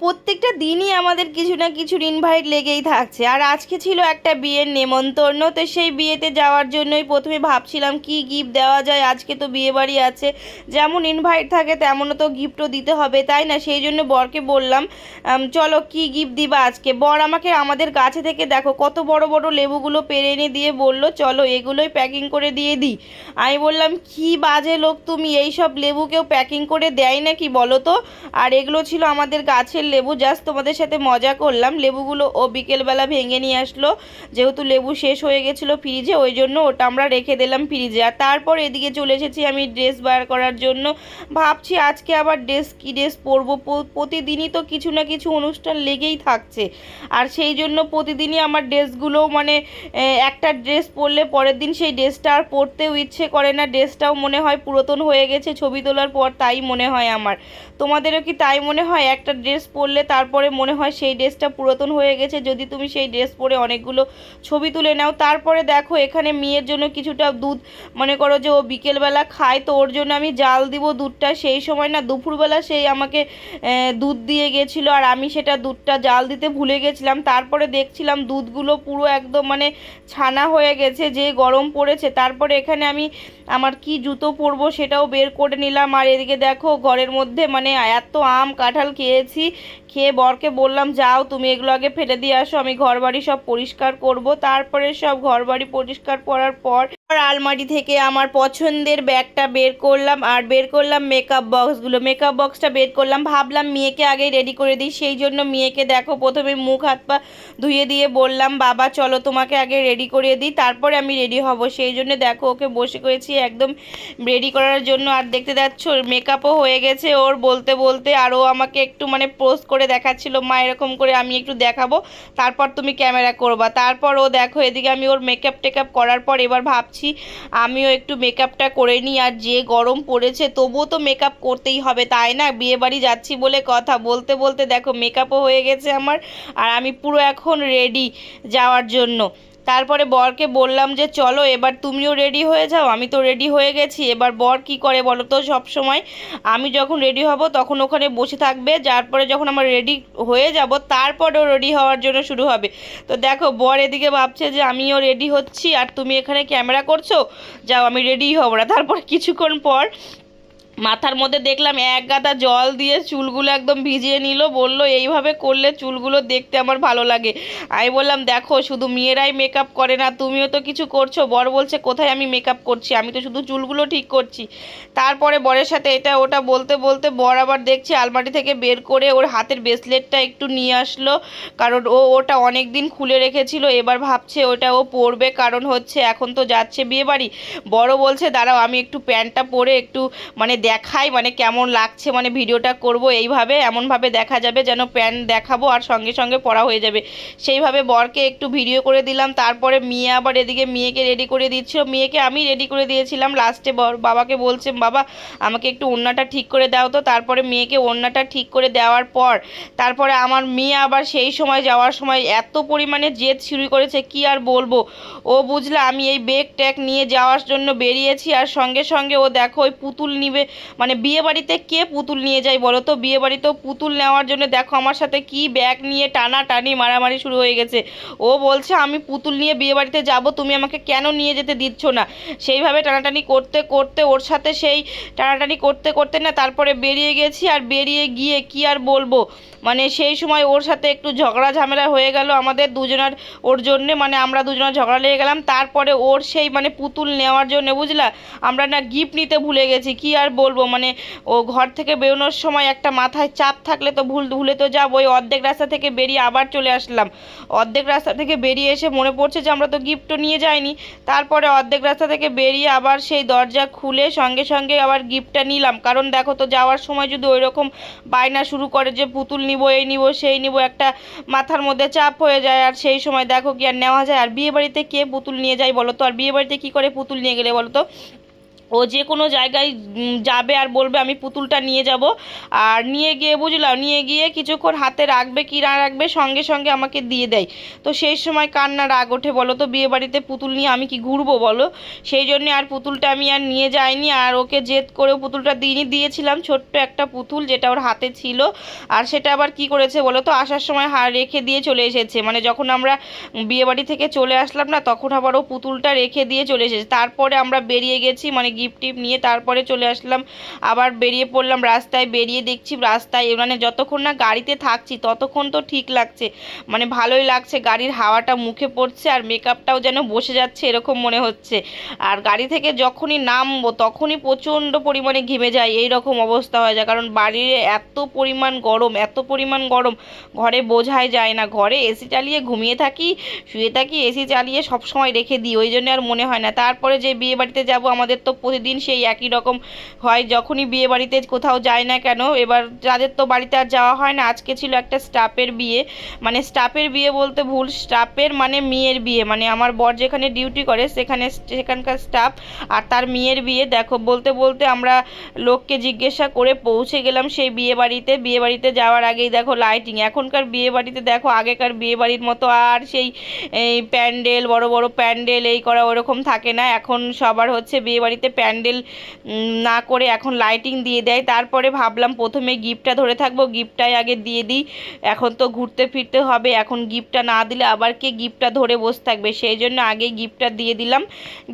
প্রত্যেকটা দিনই আমাদের কিছু না কিছু ইনভাইট লেগেই থাকছে। আর আজকে ছিল একটা বিয়ের নেমন্তন্ন, তো সেই বিয়েতে যাওয়ার জন্যই প্রথমে ভাবছিলাম কি গিফট দেওয়া যায়, আজকে তো বিয়ে বাড়ি আছে। যেমন ইনভাইট থাকে, তেমনও তো গিফটও দিতে হবে, তাই না? সেই জন্য বরকে বললাম চলো কি গিফট দিবা আজকে? বর আমাকে আমাদের গাছে থেকে দেখো, কত বড় বড় লেবুগুলো পেরে এনে দিয়ে বলল, চলো এগুলোই প্যাকিং করে দিয়ে দিই। আমি বললাম, কি বাজে লোক তুমি? এই সব লেবু কেউ প্যাকিং করে দেয় নাকি বলো তো? আর এগুলো ছিল আমাদের গাছের লেবু জাস্ট তোমাদের সাথে মজা করলাম। লেবুগুলো ও বিকেলবেলা ভেঙে নিয়ে আসলো। যেহেতু লেবু শেষ হয়ে গেছিল ফ্রিজে ওই জন্য ওটা আমরা রেখে দিলাম ফ্রিজে আর তারপর এদিকে চলে এসেছি আমি ড্রেস বার করার জন্য। ভাবছি আজকে আবার ড্রেস কী ড্রেস পরবো? প্রতিদিনই তো কিছু না কিছু অনুষ্ঠান লেগেই থাকছে। আর সেই জন্য প্রতিদিনই আমার ড্রেসগুলো মানে একটা ড্রেস পরলে পরের দিন সেই ড্রেসটা আর পরতেও ইচ্ছে করে না। ড্রেসটাও মনে হয় পুরাতন হয়ে গেছে, ছবি তোলার পর তাই মনে হয় আমার। তোমাদেরও কি তাই মনে হয়? একটা ড্রেস পরলে তারপরে মনে হয় সেই ড্রেসটা পুরাতন হয়ে গেছে। যদি তুমি সেই ড্রেস পরে অনেকগুলো ছবি তুলে নাও, তারপরে দেখো এখানে মেয়ের জন্য কিছুটা দুধ, মনে করো যে ও বিকেলবেলা খায়, তো ওর জন্য আমি জাল দিব দুধটা। সেই সময় না দুপুরবেলা সেই আমাকে দুধ দিয়ে গেছিল, আর আমি সেটা দুধটা জাল দিতে ভুলে গেছিলাম। তারপরে দেখছিলাম দুধগুলো পুরো একদম মানে ছানা হয়ে গেছে, যে গরম পড়েছে। তারপরে এখানে আমি আমার কি জুতো পরবো সেটাও বের করে নিলাম। আর এদিকে দেখো ঘরের মধ্যে মানে এত আম কাঁঠাল খেয়েছি। খেয়ে বরকে বললাম, যাও, তুমি এগুলো আগে ফেলে দিয়ে আসো, আমি ঘর বাড়ি সব পরিষ্কার করব। তারপরে সব ঘরবাড়ি পরিষ্কার করার পর আর আলমারি থেকে আমার পছন্দের ব্যাগটা বের করলাম আর বের করলাম মেকআপ বক্সগুলো মেকআপ বক্সটা বের করলাম। ভাবলাম মেয়েকে আগে রেডি করে দিই। সেই জন্য মেয়েকে দেখো, প্রথমে মুখ, হাত, পা ধুয়ে দিয়ে বললাম, বাবা, চলো তোমাকে আগে রেডি করে দিই। তারপরে আমি রেডি হব। সেই জন্য দেখো, ওকে বসে করেছি একদম রেডি করার জন্য। আর দেখতে যাচ্ছ মেকআপও হয়ে গেছে ওর বলতে বলতে। আর ও আমাকে একটু মানে পোস্ট করে দেখাচ্ছিল, মা, এরকম করে আমি একটু দেখাবো। তারপর তুমি ক্যামেরা করবা। তারপর ও দেখো, এদিকে আমি ওর মেকআপ টেকআপ করার পর এবার ভাবছি আমিও একটু মেকআপটা করে নিই আর যে গরম পড়েছে তবুও তো মেকআপ করতেই হবে, তাই না? বিয়েবাড়ি যাচ্ছি বলে কথা। বলতে বলতে দেখো মেকআপও হয়ে গেছে আমার আর আমি পুরো এখন রেডি যাওয়ার জন্য। তারপরে বরকে বললাম যে, চলো, এবার তুমিও রেডি হয়ে যাও, আমি তো রেডি হয়ে গেছি। এবার বর কি করে বলো তো সব সময়? আমি যখন রেডি হব, তখন ওখানে বসে থাকবে। যার পরে যখন আমার রেডি হয়ে যাব, তারপরেও রেডি হওয়ার জন্য শুরু হবে। তো দেখো, বর এদিকে ভাবছে যে, আমিও রেডি হচ্ছি, আর তুমি এখানে ক্যামেরা করছ? যাও, আমি রেডি হব না। তারপর কিছুক্ষণ পর মাথার মধ্যে দেখলাম এক গাদা জল দিয়ে চুলগুলো একদম ভিজিয়ে নিল, বলল, এইভাবে করলে চুলগুলো দেখতে আমার ভালো লাগে। আমি বললাম, দেখো, শুধু মেয়েরাই মেকআপ করে না, তুমিও তো কিছু করছ। বর বলছে, কোথায় আমি মেকআপ করছি? আমি তো শুধু চুলগুলো ঠিক করছি। তারপরে বরের সাথে এটা ওটা বলতে বলতে বর আবার দেখছি, আলমারি থেকে বের করে ওর হাতের ব্রেসলেটটা একটু নিয়ে আসলো, কারণ ও ওটা অনেক দিন খুলে রেখেছিল, এবার ভাবছে ওটা ও পরবে, কারণ হচ্ছে এখন তো যাচ্ছে বিয়েবাড়ি। বড় বলছে, দাঁড়াও, আমি একটু প্যান্টটা পরে একটু মানে দেখাই মানে কেমন লাগছে মানে ভিডিওটা করব এইভাবে, এমনভাবে দেখা যাবে যেন প্যান্ট দেখাবো আর সঙ্গে সঙ্গে পড়া হয়ে যাবে। সেইভাবে বরকে একটু ভিডিও করে দিলাম, তারপরে মেয়ে আবার এদিকে মেয়েকে রেডি করে দিচ্ছিল মেয়েকে আমি রেডি করে দিয়েছিলাম লাস্টে বর বাবাকে বলছে, বাবা, আমাকে একটু ওড়নাটা ঠিক করে দাও তো। তারপরে মেয়েকে ওড়নাটা ঠিক করে দেওয়ার পর, তারপরে আমার মেয়ে আবার সেই সময় যাওয়ার সময় এত পরিমাণে জেদ শুরু করেছে, কি আর বলব? ও বুঝলে, আমি এই বেগ ট্যাগ নিয়ে যাওয়ার জন্য বেরিয়েছি আর সঙ্গে সঙ্গে ও দেখো, ওই পুতুল নিবে মানে বিয়ে বাড়িতে কে পুতুল নিয়ে যায় বলো তো? বিয়ে বাড়িতেও পুতুল নেওয়ার জন্য দেখো আমার সাথে কি ব্যাগ নিয়ে টানা টানি মারামারি শুরু হয়ে গেছে। ও বলছে, আমি পুতুল নিয়ে বিয়ে বাড়িতে যাব, তুমি আমাকে কেন নিয়ে যেতে দিচ্ছ না? সেইভাবে টানাটানি করতে করতে ওর সাথে সেই টানাটানি করতে করতে না, তারপরে বেরিয়ে গেছি। আর বেরিয়ে গিয়ে কি আর বলব? মানে সেই সময় ওর সাথে একটু ঝগড়া ঝামেলা হয়ে গেল আমাদের দুজনের ওর জন্যে মানে আমরা দুজনের ঝগড়া লেগে গেলাম। তারপরে ওর সেই মানে পুতুল নেওয়ার জন্য, বুঝলা? আমরা না গিফট নিতে ভুলে গেছি, কি আর বলব? মানে ও ঘর থেকে বেরোনোর সময় একটা মাথায় চাপ থাকলে তো ভুল, ভুলে তো যাব। ওই অর্ধেক রাস্তা থেকে বেরিয়ে আবার চলে আসলাম। অর্ধেক রাস্তা থেকে বেরিয়ে এসে মনে পড়ছে যে আমরা তো গিফটও নিয়ে যাইনি। তারপরে অর্ধেক রাস্তা থেকে বেরিয়ে আবার সেই দরজা খুলে সঙ্গে সঙ্গে আবার গিফটটা নিলাম। কারণ দেখো তো যাওয়ার সময় যদি ওই রকম বায়না শুরু করে যে পুতুল নিব এই নিব, সেই নিব, একটা মাথার মধ্যে চাপ হয়ে যায় আর সেই সময় দেখো কি আর নেওয়া যায়। আর বিয়ে বাড়িতে কে পুতুল নিয়ে যায় বলো তো? আর বিয়ে বাড়িতে কী করে পুতুল নিয়ে গেলে বলো তো? ও যে কোনো জায়গায় যাবে আর বলবে, আমি পুতুলটা নিয়ে যাব। আর নিয়ে গিয়ে, বুঝলাম, নিয়ে গিয়ে কিছুক্ষণ হাতে রাখবে, কি না রাখবে, সঙ্গে সঙ্গে আমাকে দিয়ে দেয়। তো সেই সময় কান্না রাগ ওঠে, বলো তো, বিয়ে বাড়িতে পুতুল নিয়ে আমি কি ঘুরবো, বলো? সেই জন্যে আর পুতুলটা আমি আর নিয়ে যাইনি, আর ওকে জেদ করেও পুতুলটা দিইনি, দিয়েছিলাম ছোট্ট একটা পুতুল যেটা ওর হাতে ছিল। আর সেটা আবার কি করেছে, বলো তো, আসার সময় হা, রেখে দিয়ে চলে এসেছে। মানে যখন আমরা বিয়ে বাড়ি থেকে চলে আসলাম না, তখন আবার ও পুতুলটা রেখে দিয়ে চলে এসেছে। তারপরে আমরা বেরিয়ে গেছি মানে গিফট টিফট নিয়ে তারপরে চলে আসলাম। আবার বেরিয়ে পড়লাম রাস্তায়, বেরিয়ে দেখছি রাস্তায় মানে যতক্ষণ না গাড়িতে থাকছি ততক্ষণ তো ঠিক লাগছে। মানে ভালোই লাগছে, গাড়ির হাওয়াটা মুখে পড়ছে আর মেকআপটাও যেন বসে যাচ্ছে এরকম মনে হচ্ছে। আর গাড়ি থেকে যখনই নামবো তখনই প্রচণ্ড পরিমাণে ঘেমে যায় এই রকম অবস্থা হয়ে যায়। কারণ বাড়ির এত পরিমাণ গরম, এত পরিমাণ গরম, ঘরে বোঝাই যায় না। ঘরে এসি চালিয়ে ঘুমিয়ে থাকি, শুয়ে থাকি, এসি চালিয়ে সব সময় রেখে দিই, ওই জন্য আর মনে হয় না। তারপরে যে বিয়ে বাড়িতে যাব, আমাদের তো প্রতিদিন সেই একই রকম হয়, যখনই বিয়ে বাড়িতে কোথাও যায় না কেন, এবার যাদের তো বাড়িতে আর যাওয়া হয় না, আজকে ছিল একটা স্টাফের বিয়ে মানে স্টাফের বিয়ে বলতে ভুল, স্টাফের মানে মেয়ের বিয়ে মানে আমার বর যেখানে ডিউটি করে, সেখানে সেখানকার স্টাফ আর তার মেয়ের বিয়ে, দেখো, বলতে বলতে আমরা লোককে জিজ্ঞাসা করে পৌঁছে গেলাম সেই বিয়ে বাড়িতে বিয়ে বাড়িতে যাওয়ার আগেই দেখো লাইটিং এখনকার বিয়ে বাড়িতে দেখো আগেকার বিয়ে বাড়ির মতো আর সেই, এই প্যান্ডেল, বড় বড় প্যান্ডেল, এই করা ওরকম থাকে না, এখন সবার হচ্ছে বিয়ে বাড়িতে প্যান্ডেল না করে এখন লাইটিং দিয়ে দেয়। তারপরে ভাবলাম প্রথমে গিফটটা ধরে থাকব। গিফটটাই আগে দিয়ে দিই। এখন তো ঘুরতে ফিরতে হবে। এখন গিফটটা না দিলে আবার কে গিফটটা ধরে বসে থাকবে? সেই জন্য আগে গিফটটা দিয়ে দিলাম।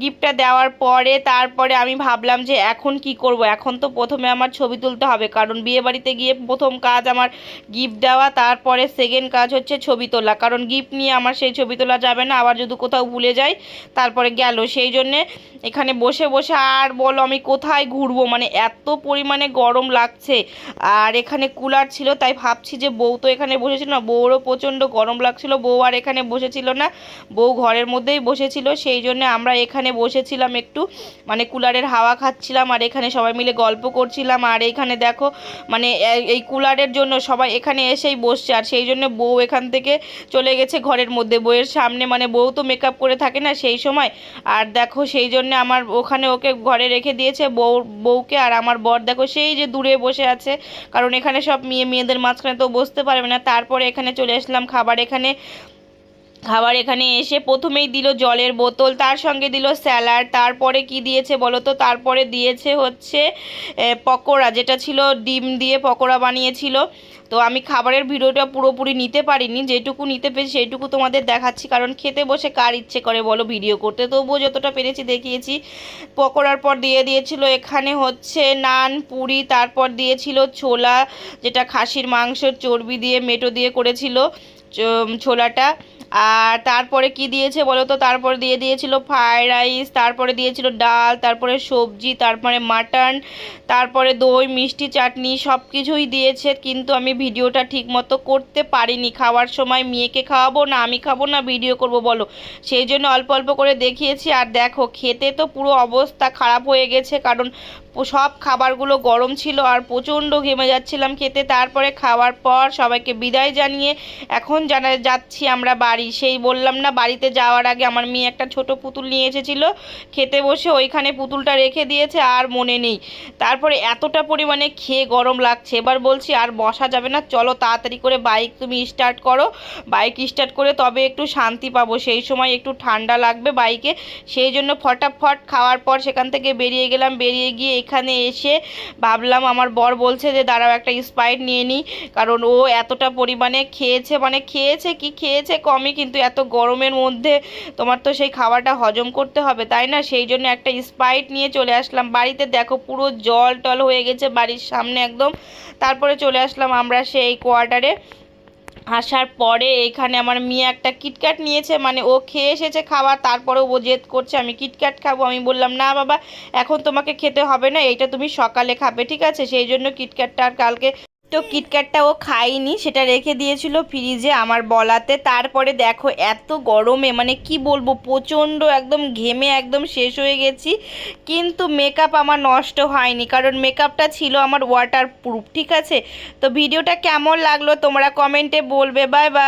গিফটটা দেওয়ার পরে, তারপরে আমি ভাবলাম যে এখন কি করব? এখন তো প্রথমে আমার ছবি তুলতে হবে। কারণ বিয়ে বাড়িতে গিয়ে প্রথম কাজ আমার গিফট দেওয়া, তারপরে সেকেন্ড কাজ হচ্ছে ছবি তোলা। কারণ গিফট নিয়ে আমার সেই ছবি তোলা যাবে না। আবার যদি কোথাও ভুলে যাই, তারপরে গেল। সেই জন্যে এখানে বসে বসে আর বলো আমি কোথায় ঘুরবো? মানে এত পরিমাণে গরম লাগছে। আর এখানে কুলার ছিল, তাই ভাবছি যে বউ তো এখানে বসেছিল না, বউরও প্রচণ্ড গরম লাগছিল, বউ আর এখানে বসেছিল না। বউ ঘরের মধ্যেই বসেছিল, সেই জন্য আমরা এখানে বসেছিলাম একটু। মানে কুলারের হাওয়া খাচ্ছিলাম, আর এখানে সবাই মিলে গল্প করছিলাম। আর এখানে দেখো মানে এই কুলারের জন্য সবাই এখানে এসেই বসছে, আর সেই জন্য বউ এখান থেকে চলে গেছে ঘরের মধ্যে। বউয়ের সামনে মানে বউ তো মেকআপ করে থাকে না সেই সময়। আর দেখো সেই জন্য আমার ওখানে ওকে ঘরে রেখে দিয়েছে বউ, বউকে। আর আমার বর, দেখো, সেই যে দূরে বসে আছে। কারণ এখানে সব মেয়ে, মেয়েদের মাঝখানে তো বসতে পারবে না। তারপরে এখানে চলে আসলাম খাবার। এখানে খাবার এখানে এসে প্রথমেই দিল জলের বোতল, তার সঙ্গে দিল স্যালাড, তারপরে কি দিয়েছে বলো তো? তারপরে দিয়েছে হচ্ছে পকোড়া, যেটা ছিল ডিম দিয়ে পকোড়া বানিয়েছিল। তো আমি খাবারের ভিডিওটা পুরোপুরি নিতে পারিনি, যেটুকু নিতে পেরেছি সেইটুকু তোমাদের দেখাচ্ছি, কারণ খেতে বসে কার ইচ্ছে করে বলো ভিডিও করতে। তবুও যতটা পেরেছি দেখিয়েছি। পকোড়ার পর দিয়ে দিয়েছিল এখানে হচ্ছে নান, পুরি, তারপর দিয়েছিল ছোলা, যেটা খাসির মাংসের চর্বি দিয়ে, মেটো দিয়ে করেছিল ছোলাটা। আর তারপরে কি দিয়েছে বলো তো? তারপরে দিয়ে দিয়েছিল ফ্রাইড রাইস তারপরে দিয়েছিল ডাল, তারপরে সবজি, তারপরে মাটন তারপরে দই, মিষ্টি চাটনি সব কিছুই দিয়েছে। কিন্তু আমি ভিডিওটা ঠিক মতো করতে পারিনি। খাওয়ার সময় মেয়েকে খাওয়াবো না, আমি খাব না ভিডিও করব বলো। সেই জন্য অল্প অল্প করে দেখিয়েছি। আর দেখো, খেতে তো পুরো অবস্থা খারাপ হয়ে গেছে। কারণ সব খাবারগুলো গরম ছিল আর প্রচণ্ড ঘেমে যাচ্ছিলাম খেতে। তারপরে খাওয়ার পর সবাইকে বিদায় জানিয়ে এখন জানা যাচ্ছি আমরা বাড়ি। সেই বললাম, না, বাড়িতে যাওয়ার আগে আমার মেয়ে একটা ছোট পুতুল নিয়ে এসেছিল। খেতে বসে ওইখানে পুতুলটা রেখে দিয়েছে আর মনে নেই। তারপরে এতটা পরিমাণে খেয়ে গরম লাগছে। এবার বলছি, আর বসা যাবে না। চলো তাড়াতাড়ি করে বাইক তুমি স্টার্ট করো। বাইক স্টার্ট করে তবে একটু শান্তি পাবো। সেই সময় একটু ঠান্ডা লাগবে বাইকে। সেই জন্য ফটাফট খাওয়ার পর সেখান থেকে বেরিয়ে গেলাম। বেরিয়ে গিয়ে এখানে এসে ভাবলাম, আমার বর বলছে যে, দাঁড়াও, একটা স্প্রাইট নিয়ে নিই কারণ ও এতটা পরিমাণে খেয়েছে মানে খেয়েছে কি খেয়েছে কমই, কিন্তু এত গরমের মধ্যে তোমার তো সেই খাওয়াটা হজম করতে হবে, তাই না? সেই জন্য একটা স্প্রাইট নিয়ে চলে আসলাম। বাড়িতে দেখো, পুরো জল টল হয়ে গেছে বাড়ির সামনে একদম। তারপরে চলে আসলাম আমরা সেই কোয়ার্টারে। আসার পরে এখানে আমার মেয়ে একটা কিটক্যাট নিয়েছে মানে ও খেয়ে এসেছে খাবার তারপরে ও জেদ করছে, আমি কিটক্যাট খাব। আমি বললাম, না বাবা, এখন তোমাকে খেতে হবে না, এইটা তুমি সকালে খাবে, ঠিক আছে? সেই জন্য কিটক্যাটটা আর কালকে তো কিটক্যাটটা ও খায়নি, সেটা রেখে দিয়েছিল ফ্রিজে আমার বলাতে। তারপরে দেখো এত গরমে মানে কি বলব, প্রচণ্ড একদম ঘেমে একদম শেষ হয়ে গেছি। কিন্তু মেকআপ আমার নষ্ট হয়নি, কারণ মেকআপটা ছিল আমার ওয়াটার প্রুফ ঠিক আছে? তো ভিডিওটা কেমন লাগল তোমরা কমেন্টে বলবে বাই বাই